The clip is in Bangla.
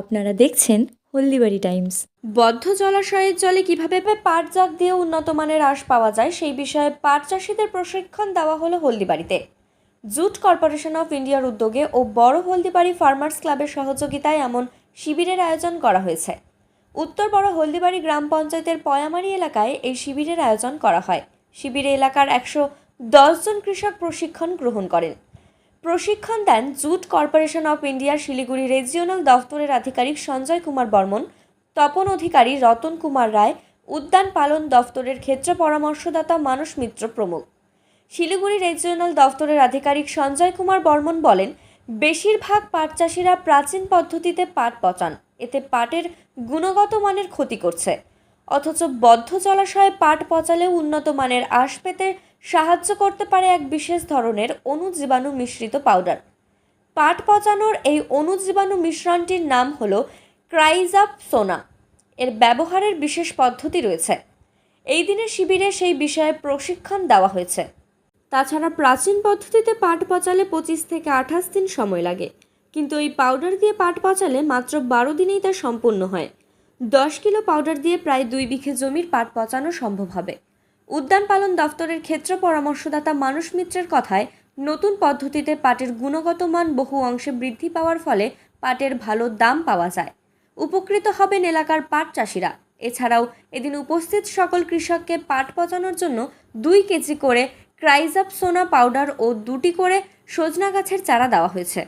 আপনারা দেখছেন হলদিবাড়ি টাইমস। বদ্ধ জলাশয়ের জলে কীভাবে পাট জাগ দিয়ে উন্নত মানের আঁশ পাওয়া যায় সেই বিষয়ে পাট চাষিদের প্রশিক্ষণ দেওয়া হলো হলদিবাড়িতে। জুট কর্পোরেশন অফ ইন্ডিয়ার উদ্যোগে ও বড় হলদিবাড়ি ফার্মার্স ক্লাবের সহযোগিতায় এমন শিবিরের আয়োজন করা হয়েছে। উত্তর বড় হলদিবাড়ি গ্রাম পঞ্চায়েতের পয়ামারি এলাকায় এই শিবিরের আয়োজন করা হয়। শিবিরে এলাকার একশো জন কৃষক প্রশিক্ষণ গ্রহণ করেন। প্রশিক্ষণ দেন জুট কর্পোরেশন অফ ইন্ডিয়ার শিলিগুড়ি রিজিওনাল দফতরের আধিকারিক সঞ্জয় কুমার বর্মন, তপন অধিকারী রতন কুমার রায়, উদ্যান পালন দফতরের ক্ষেত্র পরামর্শদাতা মানস মিত্র প্রমুখ। শিলিগুড়ি রিজিওনাল দফতরের আধিকারিক সঞ্জয় কুমার বর্মন বলেন, বেশিরভাগ পাট চাষিরা প্রাচীন পদ্ধতিতে পাট পচান। এতে পাটের গুণগত মানের ক্ষতি করছে। অথচ বদ্ধ জলাশয়ে পাট পচালেও উন্নত মানের আঁশ পেতে সাহায্য করতে পারে এক বিশেষ ধরনের অণুজীবাণু মিশ্রিত পাউডার। পাট পচানোর এই অণুজীবাণু মিশ্রণটির নাম হলো ক্রাইজাপ সোনা। এর ব্যবহারের বিশেষ পদ্ধতি রয়েছে। এই দিনের শিবিরে সেই বিষয়ে প্রশিক্ষণ দেওয়া হয়েছে। তাছাড়া প্রাচীন পদ্ধতিতে পাট পচালে পঁচিশ থেকে আঠাশ দিন সময় লাগে। কিন্তু এই পাউডার দিয়ে পাট পচালে মাত্র বারো দিনেই তা সম্পূর্ণ হয়। দশ কিলো পাউডার দিয়ে প্রায় দুই বিঘে জমির পাট পচানো সম্ভব হবে। উদ্যান পালন দফতরের ক্ষেত্র পরামর্শদাতা মানুষ মিত্রের কথায়, নতুন পদ্ধতিতে পাটের গুণগত মান বহু অংশে বৃদ্ধি পাওয়ার ফলে পাটের ভালো দাম পাওয়া যায়। উপকৃত হবেন এলাকার পাট চাষিরা। এছাড়াও এদিন উপস্থিত সকল কৃষককে পাট পচানোর জন্য দুই কেজি করে ক্রাইজাপ সোনা পাউডার ও দুটি করে সজনা গাছের চারা দেওয়া হয়েছে।